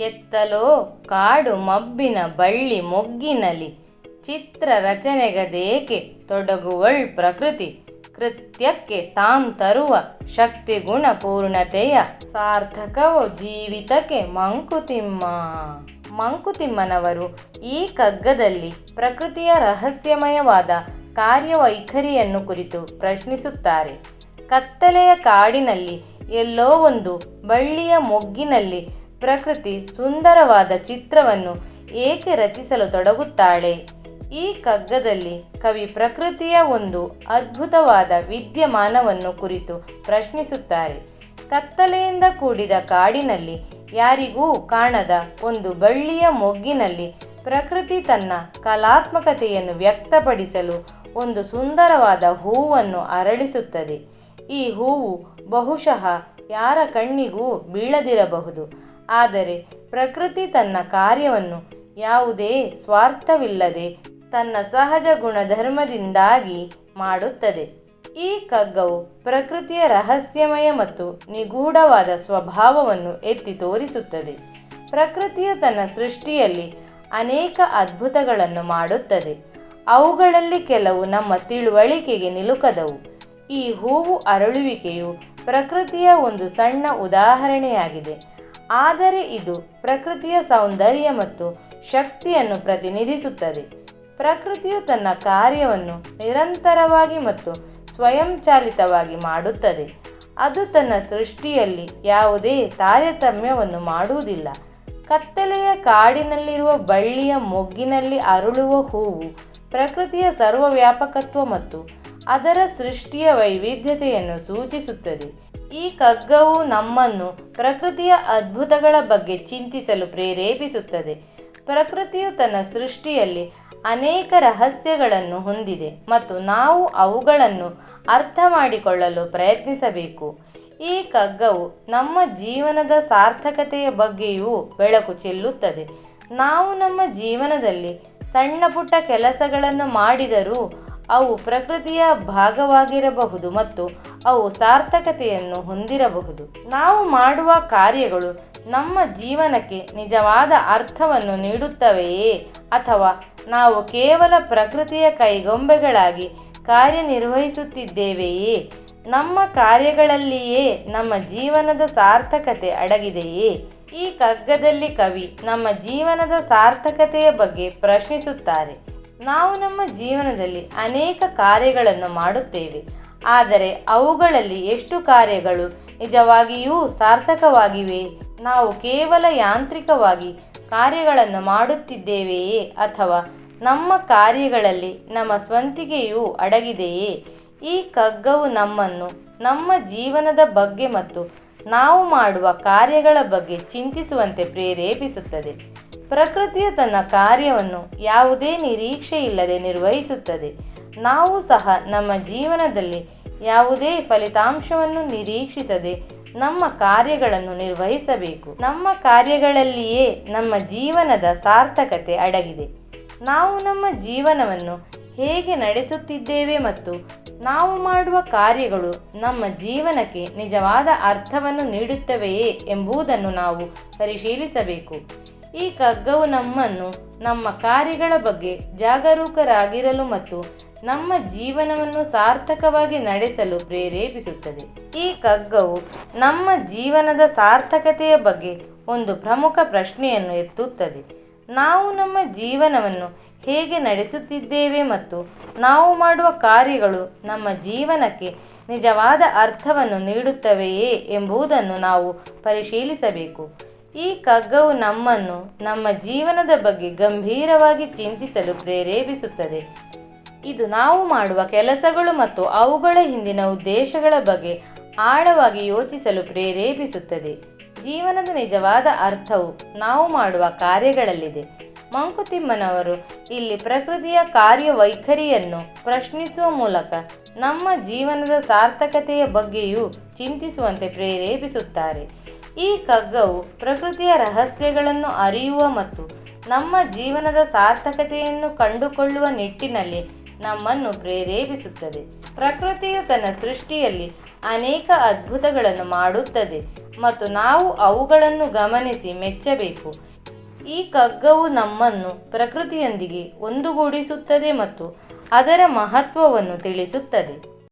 ಎತ್ತಲೋ, ಕಾಡು ಮಬ್ಬಿನ ಬಳ್ಳಿ ಮೊಗ್ಗಿನಲಿ ಚಿತ್ರ ರಚನೆಗದೇಕೆ ತೊಡಗುವಳ್ ಪ್ರಕೃತಿ, ಕೃತ್ಯಕ್ಕೆ ತಾಂ ತರುವ ಶಕ್ತಿ ಗುಣ ಪೂರ್ಣತೆಯ ಸಾರ್ಥಕವೋ ಜೀವಿತಕ್ಕೆ ಮಂಕುತಿಮ್ಮ. ಮಂಕುತಿಮ್ಮನವರು ಈ ಕಗ್ಗದಲ್ಲಿ ಪ್ರಕೃತಿಯ ರಹಸ್ಯಮಯವಾದ ಕಾರ್ಯವೈಖರಿಯನ್ನು ಕುರಿತು ಪ್ರಶ್ನಿಸುತ್ತಾರೆ. ಕತ್ತಲೆಯ ಕಾಡಿನಲ್ಲಿ ಎಲ್ಲೋ ಒಂದು ಬಳ್ಳಿಯ ಮೊಗ್ಗಿನಲ್ಲಿ ಪ್ರಕೃತಿ ಸುಂದರವಾದ ಚಿತ್ರವನ್ನು ಏಕೆ ರಚಿಸಲು ತೊಡಗುತ್ತಾಳೆ? ಈ ಕಗ್ಗದಲ್ಲಿ ಕವಿ ಪ್ರಕೃತಿಯ ಒಂದು ಅದ್ಭುತವಾದ ವಿದ್ಯಮಾನವನ್ನು ಕುರಿತು ಪ್ರಶ್ನಿಸುತ್ತಾರೆ. ಕತ್ತಲೆಯಿಂದ ಕೂಡಿದ ಕಾಡಿನಲ್ಲಿ ಯಾರಿಗೂ ಕಾಣದ ಒಂದು ಬಳ್ಳಿಯ ಮೊಗ್ಗಿನಲ್ಲಿ ಪ್ರಕೃತಿ ತನ್ನ ಕಲಾತ್ಮಕತೆಯನ್ನು ವ್ಯಕ್ತಪಡಿಸಲು ಒಂದು ಸುಂದರವಾದ ಹೂವನ್ನು ಅರಳಿಸುತ್ತದೆ. ಈ ಹೂವು ಬಹುಶಃ ಯಾರ ಕಣ್ಣಿಗೂ ಬೀಳದಿರಬಹುದು. ಆದರೆ ಪ್ರಕೃತಿ ತನ್ನ ಕಾರ್ಯವನ್ನು ಯಾವುದೇ ಸ್ವಾರ್ಥವಿಲ್ಲದೆ ತನ್ನ ಸಹಜ ಗುಣಧರ್ಮದಿಂದಾಗಿ ಮಾಡುತ್ತದೆ. ಈ ಕಗ್ಗವು ಪ್ರಕೃತಿಯ ರಹಸ್ಯಮಯ ಮತ್ತು ನಿಗೂಢವಾದ ಸ್ವಭಾವವನ್ನು ಎತ್ತಿ ತೋರಿಸುತ್ತದೆ. ಪ್ರಕೃತಿಯು ತನ್ನ ಸೃಷ್ಟಿಯಲ್ಲಿ ಅನೇಕ ಅದ್ಭುತಗಳನ್ನು ಮಾಡುತ್ತದೆ. ಅವುಗಳಲ್ಲಿ ಕೆಲವು ನಮ್ಮ ತಿಳುವಳಿಕೆಗೆ ನಿಲುಕದವು. ಈ ಹೂವು ಅರಳುವಿಕೆಯು ಪ್ರಕೃತಿಯ ಒಂದು ಸಣ್ಣ ಉದಾಹರಣೆಯಾಗಿದೆ. ಆದರೆ ಇದು ಪ್ರಕೃತಿಯ ಸೌಂದರ್ಯ ಮತ್ತು ಶಕ್ತಿಯನ್ನು ಪ್ರತಿನಿಧಿಸುತ್ತದೆ. ಪ್ರಕೃತಿಯು ತನ್ನ ಕಾರ್ಯವನ್ನು ನಿರಂತರವಾಗಿ ಮತ್ತು ಸ್ವಯಂಚಾಲಿತವಾಗಿ ಮಾಡುತ್ತದೆ. ಅದು ತನ್ನ ಸೃಷ್ಟಿಯಲ್ಲಿ ಯಾವುದೇ ತಾರತಮ್ಯವನ್ನು ಮಾಡುವುದಿಲ್ಲ. ಕತ್ತಲೆಯ ಕಾಡಿನಲ್ಲಿರುವ ಬಳ್ಳಿಯ ಮೊಗ್ಗಿನಲ್ಲಿ ಅರಳುವ ಹೂವು ಪ್ರಕೃತಿಯ ಸರ್ವವ್ಯಾಪಕತ್ವ ಮತ್ತು ಅದರ ಸೃಷ್ಟಿಯ ವೈವಿಧ್ಯತೆಯನ್ನು ಸೂಚಿಸುತ್ತದೆ. ಈ ಕಗ್ಗವು ನಮ್ಮನ್ನು ಪ್ರಕೃತಿಯ ಅದ್ಭುತಗಳ ಬಗ್ಗೆ ಚಿಂತಿಸಲು ಪ್ರೇರೇಪಿಸುತ್ತದೆ. ಪ್ರಕೃತಿಯು ತನ್ನ ಸೃಷ್ಟಿಯಲ್ಲಿ ಅನೇಕ ರಹಸ್ಯಗಳನ್ನು ಹೊಂದಿದೆ ಮತ್ತು ನಾವು ಅವುಗಳನ್ನು ಅರ್ಥ ಮಾಡಿಕೊಳ್ಳಲು ಪ್ರಯತ್ನಿಸಬೇಕು. ಈ ಕಗ್ಗವು ನಮ್ಮ ಜೀವನದ ಸಾರ್ಥಕತೆಯ ಬಗ್ಗೆಯೂ ಬೆಳಕು ಚೆಲ್ಲುತ್ತದೆ. ನಾವು ನಮ್ಮ ಜೀವನದಲ್ಲಿ ಸಣ್ಣ ಪುಟ್ಟ ಕೆಲಸಗಳನ್ನು ಮಾಡಿದರೂ ಅವು ಪ್ರಕೃತಿಯ ಭಾಗವಾಗಿರಬಹುದು ಮತ್ತು ಅವು ಸಾರ್ಥಕತೆಯನ್ನು ಹೊಂದಿರಬಹುದು. ನಾವು ಮಾಡುವ ಕಾರ್ಯಗಳು ನಮ್ಮ ಜೀವನಕ್ಕೆ ನಿಜವಾದ ಅರ್ಥವನ್ನು ನೀಡುತ್ತವೆಯೇ? ಅಥವಾ ನಾವು ಕೇವಲ ಪ್ರಕೃತಿಯ ಕೈಗೊಂಬೆಗಳಾಗಿ ಕಾರ್ಯನಿರ್ವಹಿಸುತ್ತಿದ್ದೇವೆಯೇ? ನಮ್ಮ ಕಾರ್ಯಗಳಲ್ಲಿಯೇ ನಮ್ಮ ಜೀವನದ ಸಾರ್ಥಕತೆ ಅಡಗಿದೆಯೇ? ಈ ಕಗ್ಗದಲ್ಲಿ ಕವಿ ನಮ್ಮ ಜೀವನದ ಸಾರ್ಥಕತೆಯ ಬಗ್ಗೆ ಪ್ರಶ್ನಿಸುತ್ತಾರೆ. ನಾವು ನಮ್ಮ ಜೀವನದಲ್ಲಿ ಅನೇಕ ಕಾರ್ಯಗಳನ್ನು ಮಾಡುತ್ತೇವೆ. ಆದರೆ ಅವುಗಳಲ್ಲಿ ಎಷ್ಟು ಕಾರ್ಯಗಳು ನಿಜವಾಗಿಯೂ ಸಾರ್ಥಕವಾಗಿವೆ? ನಾವು ಕೇವಲ ಯಾಂತ್ರಿಕವಾಗಿ ಕಾರ್ಯಗಳನ್ನು ಮಾಡುತ್ತಿದ್ದೇವೆಯೇ ಅಥವಾ ನಮ್ಮ ಕಾರ್ಯಗಳಲ್ಲಿ ನಮ್ಮ ಸ್ವಂತಿಕೆಯೂ ಅಡಗಿದೆಯೇ? ಈ ಕಗ್ಗವು ನಮ್ಮನ್ನು, ನಮ್ಮ ಜೀವನದ ಬಗ್ಗೆ ಮತ್ತು ನಾವು ಮಾಡುವ ಕಾರ್ಯಗಳ ಬಗ್ಗೆ ಚಿಂತಿಸುವಂತೆ ಪ್ರೇರೇಪಿಸುತ್ತದೆ. ಪ್ರಕೃತಿಯು ತನ್ನ ಕಾರ್ಯವನ್ನು ಯಾವುದೇ ನಿರೀಕ್ಷೆ ಇಲ್ಲದೆ ನಿರ್ವಹಿಸುತ್ತದೆ. ನಾವು ಸಹ ನಮ್ಮ ಜೀವನದಲ್ಲಿ ಯಾವುದೇ ಫಲಿತಾಂಶವನ್ನು ನಿರೀಕ್ಷಿಸದೆ ನಮ್ಮ ಕಾರ್ಯಗಳನ್ನು ನಿರ್ವಹಿಸಬೇಕು. ನಮ್ಮ ಕಾರ್ಯಗಳಲ್ಲಿಯೇ ನಮ್ಮ ಜೀವನದ ಸಾರ್ಥಕತೆ ಅಡಗಿದೆ. ನಾವು ನಮ್ಮ ಜೀವನವನ್ನು ಹೇಗೆ ನಡೆಸುತ್ತಿದ್ದೇವೆ ಮತ್ತು ನಾವು ಮಾಡುವ ಕಾರ್ಯಗಳು ನಮ್ಮ ಜೀವನಕ್ಕೆ ನಿಜವಾದ ಅರ್ಥವನ್ನು ನೀಡುತ್ತವೆಯೇ ಎಂಬುದನ್ನು ನಾವು ಪರಿಶೀಲಿಸಬೇಕು. ಈ ಕಗ್ಗವು ನಮ್ಮನ್ನು, ನಮ್ಮ ಕಾರ್ಯಗಳ ಬಗ್ಗೆ ಜಾಗರೂಕರಾಗಿರಲು ಮತ್ತು ನಮ್ಮ ಜೀವನವನ್ನು ಸಾರ್ಥಕವಾಗಿ ನಡೆಸಲು ಪ್ರೇರೇಪಿಸುತ್ತದೆ. ಈ ಕಗ್ಗವು ನಮ್ಮ ಜೀವನದ ಸಾರ್ಥಕತೆಯ ಬಗ್ಗೆ ಒಂದು ಪ್ರಮುಖ ಪ್ರಶ್ನೆಯನ್ನು ಎತ್ತುತ್ತದೆ. ನಾವು ನಮ್ಮ ಜೀವನವನ್ನು ಹೇಗೆ ನಡೆಸುತ್ತಿದ್ದೇವೆ ಮತ್ತು ನಾವು ಮಾಡುವ ಕಾರ್ಯಗಳು ನಮ್ಮ ಜೀವನಕ್ಕೆ ನಿಜವಾದ ಅರ್ಥವನ್ನು ನೀಡುತ್ತವೆಯೇ ಎಂಬುದನ್ನು ನಾವು ಪರಿಶೀಲಿಸಬೇಕು. ಈ ಕಗ್ಗವು ನಮ್ಮನ್ನು ನಮ್ಮ ಜೀವನದ ಬಗ್ಗೆ ಗಂಭೀರವಾಗಿ ಚಿಂತಿಸಲು ಪ್ರೇರೇಪಿಸುತ್ತದೆ. ಇದು ನಾವು ಮಾಡುವ ಕೆಲಸಗಳು ಮತ್ತು ಅವುಗಳ ಹಿಂದಿನ ಉದ್ದೇಶಗಳ ಬಗ್ಗೆ ಆಳವಾಗಿ ಯೋಚಿಸಲು ಪ್ರೇರೇಪಿಸುತ್ತದೆ. ಜೀವನದ ನಿಜವಾದ ಅರ್ಥವು ನಾವು ಮಾಡುವ ಕಾರ್ಯಗಳಲ್ಲಿದೆ. ಮಂಕುತಿಮ್ಮನವರು ಇಲ್ಲಿ ಪ್ರಕೃತಿಯ ಕಾರ್ಯವೈಖರಿಯನ್ನು ಪ್ರಶ್ನಿಸುವ ಮೂಲಕ ನಮ್ಮ ಜೀವನದ ಸಾರ್ಥಕತೆಯ ಬಗ್ಗೆಯೂ ಚಿಂತಿಸುವಂತೆ ಪ್ರೇರೇಪಿಸುತ್ತಾರೆ. ಈ ಕಗ್ಗವು ಪ್ರಕೃತಿಯ ರಹಸ್ಯಗಳನ್ನು ಅರಿಯುವ ಮತ್ತು ನಮ್ಮ ಜೀವನದ ಸಾರ್ಥಕತೆಯನ್ನು ಕಂಡುಕೊಳ್ಳುವ ನಿಟ್ಟಿನಲ್ಲಿ ನಮ್ಮನ್ನು ಪ್ರೇರೇಪಿಸುತ್ತದೆ. ಪ್ರಕೃತಿಯು ತನ್ನ ಸೃಷ್ಟಿಯಲ್ಲಿ ಅನೇಕ ಅದ್ಭುತಗಳನ್ನು ಮಾಡುತ್ತದೆ ಮತ್ತು ನಾವು ಅವುಗಳನ್ನು ಗಮನಿಸಿ ಮೆಚ್ಚಬೇಕು. ಈ ಕಗ್ಗವು ನಮ್ಮನ್ನು ಪ್ರಕೃತಿಯೊಂದಿಗೆ ಒಂದುಗೂಡಿಸುತ್ತದೆ ಮತ್ತು ಅದರ ಮಹತ್ವವನ್ನು ತಿಳಿಸುತ್ತದೆ.